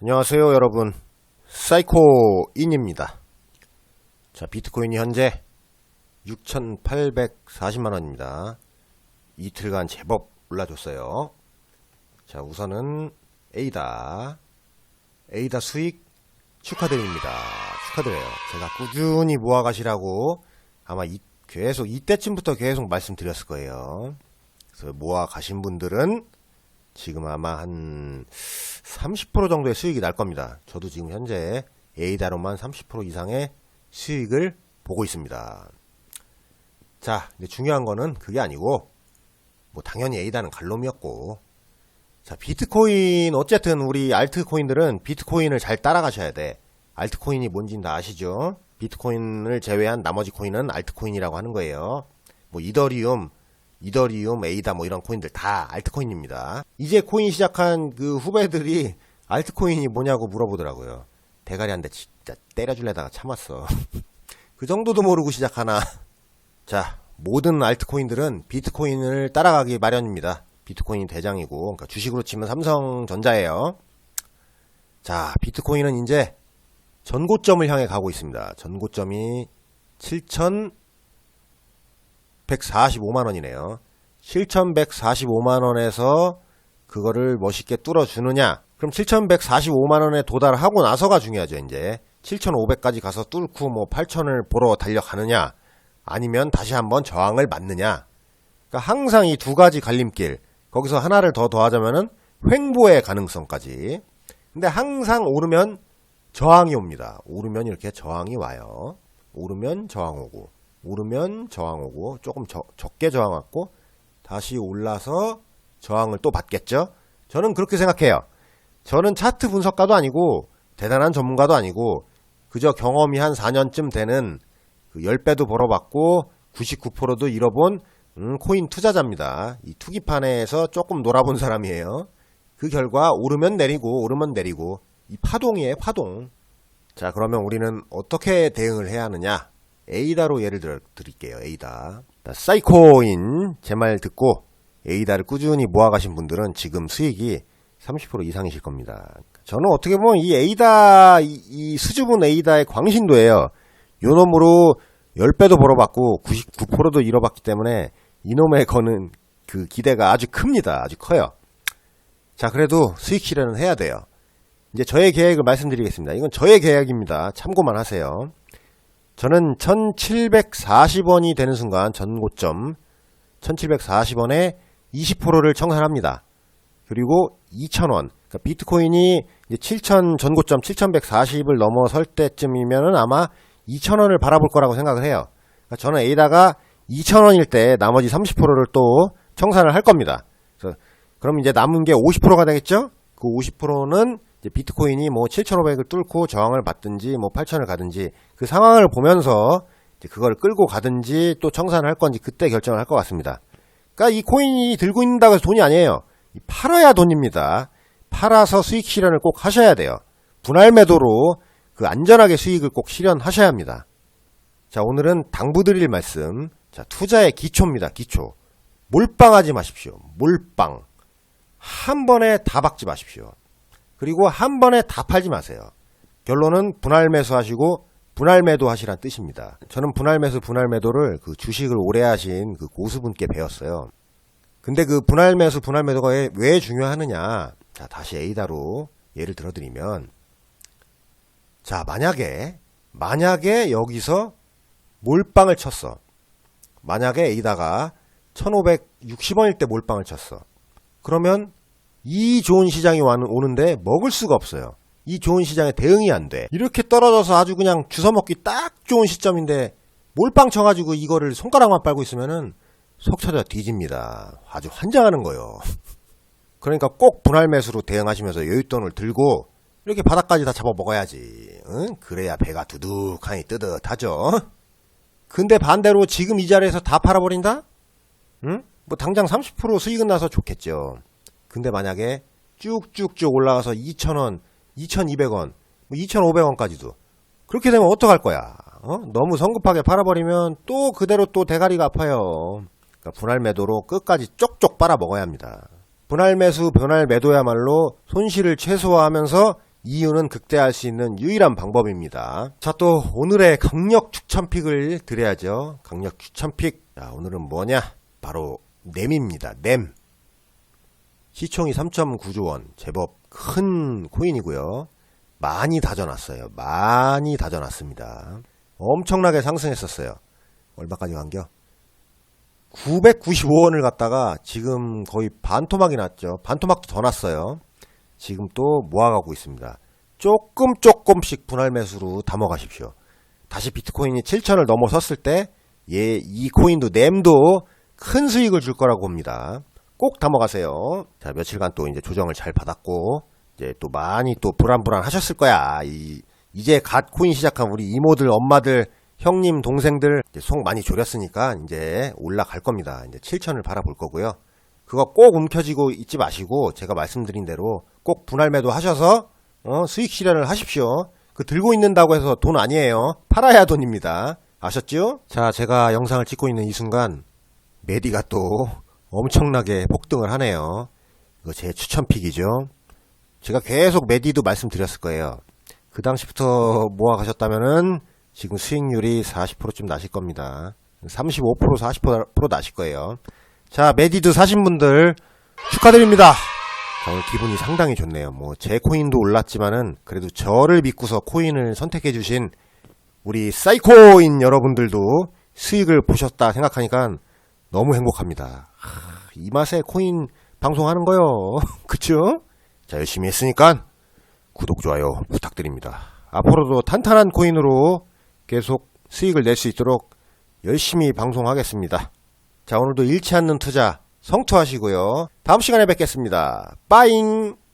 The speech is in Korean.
안녕하세요 여러분. 사이코인입니다. 자 비트코인이 현재 6,840만원입니다. 이틀간 제법 올라줬어요. 자 우선은 에이다. 에이다 수익 축하드립니다. 축하드려요. 제가 꾸준히 모아가시라고 아마 이- 계속 이때쯤부터 계속 말씀드렸을 거예요. 그래서 모아가신 분들은 지금 아마 한 30% 정도의 수익이 날 겁니다. 저도 지금 현재 에이다로만 30% 이상의 수익을 보고 있습니다. 자, 근데 중요한 거는 그게 아니고, 뭐 당연히 에이다는 갈놈이었고, 자, 비트코인, 어쨌든 우리 알트코인들은 비트코인을 잘 따라가셔야 돼. 알트코인이 뭔지는 다 아시죠? 비트코인을 제외한 나머지 코인은 알트코인이라고 하는 거예요. 뭐 이더리움, 이더리움, 에이다 뭐 이런 코인들 다 알트코인입니다. 이제 코인 시작한 그 후배들이 알트코인이 뭐냐고 물어보더라고요. 대가리 한 대 진짜 때려줄래다가 참았어. 그 정도도 모르고 시작하나. 자, 모든 알트코인들은 비트코인을 따라가기 마련입니다. 비트코인 대장이고, 그러니까 주식으로 치면 삼성전자예요. 자, 비트코인은 이제 전고점을 향해 가고 있습니다. 전고점이 7천 145만 원이네요. 7,145만 원에서 그거를 멋있게 뚫어 주느냐? 그럼 7,145만 원에 도달하고 나서가 중요하죠, 이제. 7,500까지 가서 뚫고 뭐 8,000을 보러 달려가느냐? 아니면 다시 한번 저항을 맞느냐? 그러니까 항상 이 두 가지 갈림길. 거기서 하나를 더 더하자면은 횡보의 가능성까지. 근데 항상 오르면 저항이 옵니다. 오르면 이렇게 저항이 와요. 오르면 저항 오고. 오르면 저항 오고 조금 저- 적게 저항 왔고 다시 올라서 저항을 또 받겠죠. 저는 그렇게 생각해요. 저는 차트 분석가도 아니고 대단한 전문가도 아니고 그저 경험이 한 4년쯤 되는 그 10배도 벌어봤고 99%도 잃어본 음, 코인 투자자입니다. 이 투기판에서 조금 놀아본 사람이에요. 그 결과 오르면 내리고 오르면 내리고 이 파동이에요 파동. 자 그러면 우리는 어떻게 대응을 해야 하느냐? 에이다로 예를 들어 드릴게요. 에이다. 자, 사이코인 제 말 듣고 에이다를 꾸준히 모아가신 분들은 지금 수익이 30% 이상이실 겁니다. 저는 어떻게 보면 이 에이다 이, 이 수줍은 에이다의 광신도예요. 요 놈으로 10배도 벌어봤고 99%도 잃어봤기 때문에 이놈의 거는 그 기대가 아주 큽니다. 아주 커요. 자, 그래도 수익 실현은 해야 돼요. 이제 저의 계획을 말씀드리겠습니다. 이건 저의 계획입니다. 참고만 하세요. 저는 1740원이 되는 순간 전고점 1740원에 20%를 청산합니다. 그리고 2000원 그러니까 비트코인이 이제 7000 전고점 7140을 넘어설 때쯤이면은 아마 2000원을 바라볼 거라고 생각을 해요. 그러니까 저는 A다가 2000원일 때 나머지 30%를 또 청산을 할 겁니다. 그럼 이제 남은 게 50%가 되겠죠? 그 50%는 이제 비트코인이 뭐 7,500을 뚫고 저항을 받든지 뭐 8,000을 가든지 그 상황을 보면서 그걸 끌고 가든지 또 청산을 할 건지 그때 결정을 할 것 같습니다. 그러니까 이 코인이 들고 있는다고 해서 돈이 아니에요. 이 팔아야 돈입니다. 팔아서 수익 실현을 꼭 하셔야 돼요. 분할 매도로 그 안전하게 수익을 꼭 실현하셔야 합니다. 자, 오늘은 당부드릴 말씀. 자, 투자의 기초입니다. 기초. 몰빵하지 마십시오. 몰빵. 한 번에 다 박지 마십시오. 그리고 한 번에 다 팔지 마세요. 결론은 분할 매수 하시고 분할 매도 하시란 뜻입니다. 저는 분할 매수 분할 매도를 그 주식을 오래 하신 그 고수분께 배웠어요. 근데 그 분할 매수 분할 매도가 왜, 왜 중요하느냐? 자, 다시 에이다로 예를 들어 드리면 자, 만약에 만약에 여기서 몰빵을 쳤어. 만약에 에이다가 1560원일 때 몰빵을 쳤어. 그러면 이 좋은 시장이 와- 오는데 먹을 수가 없어요. 이 좋은 시장에 대응이 안 돼. 이렇게 떨어져서 아주 그냥 주워먹기 딱 좋은 시점인데 몰빵 쳐가지고 이거를 손가락만 빨고 있으면은 속 터져 뒤집니다. 아주 환장하는 거요. 그러니까 꼭 분할 매수로 대응하시면서 여윳돈을 들고 이렇게 바닥까지 다 잡아 먹어야지. 응? 그래야 배가 두둑하니 뜨뜻하죠. 근데 반대로 지금 이 자리에서 다 팔아버린다? 응? 뭐 당장 30% 수익은 나서 좋겠죠. 근데 만약에 쭉쭉쭉 올라가서 2,000원, 2,200원, 뭐 2,500원까지도 그렇게 되면 어떡할 거야? 어? 너무 성급하게 팔아버리면 또 그대로 또 대가리가 아파요. 그러니까 분할 매도로 끝까지 쪽쪽 빨아 먹어야 합니다. 분할 매수, 분할 매도야말로 손실을 최소화하면서 이유는 극대화할 수 있는 유일한 방법입니다. 자, 또 오늘의 강력 추천픽을 드려야죠. 강력 추천픽. 자, 오늘은 뭐냐? 바로 넴입니다. 넴. 시총이 3.9조 원. 제법 큰 코인이고요. 많이 다져놨어요. 많이 다져놨습니다. 엄청나게 상승했었어요. 얼마까지 간겨? 995원을 갖다가 지금 거의 반토막이 났죠. 반토막도 더 났어요. 지금 또 모아가고 있습니다. 조금 조금씩 분할 매수로 담아가십시오. 다시 비트코인이 7천을 넘어섰을 때, 예, 이 코인도 램도 큰 수익을 줄 거라고 봅니다. 꼭 담아가세요. 자, 며칠간 또 이제 조정을 잘 받았고, 이제 또 많이 또 불안불안 하셨을 거야. 이, 이제 갓 코인 시작한 우리 이모들, 엄마들, 형님, 동생들, 속 많이 졸였으니까 이제 올라갈 겁니다. 이제 7천을 바라볼 거고요. 그거 꼭 움켜쥐고 있지 마시고, 제가 말씀드린 대로 꼭 분할 매도 하셔서, 어, 수익 실현을 하십시오. 그 들고 있는다고 해서 돈 아니에요. 팔아야 돈입니다. 아셨죠? 자, 제가 영상을 찍고 있는 이 순간, 메디가 또 엄청나게 폭등을 하네요. 이거 제 추천 픽이죠. 제가 계속 메디도 말씀드렸을 거예요. 그 당시부터 모아 가셨다면은 지금 수익률이 40%쯤 나실 겁니다. 35% 40% 나실 거예요. 자, 메디도 사신 분들 축하드립니다. 자, 오늘 기분이 상당히 좋네요. 뭐 제 코인도 올랐지만은 그래도 저를 믿고서 코인을 선택해 주신 우리 사이코인 여러분들도 수익을 보셨다 생각하니까 너무 행복합니다. 하, 이 맛에 코인 방송하는 거요. 그쵸? 자, 열심히 했으니까 구독, 좋아요 부탁드립니다. 앞으로도 탄탄한 코인으로 계속 수익을 낼 수 있도록 열심히 방송하겠습니다. 자, 오늘도 잃지 않는 투자 성투하시고요. 다음 시간에 뵙겠습니다. 빠잉!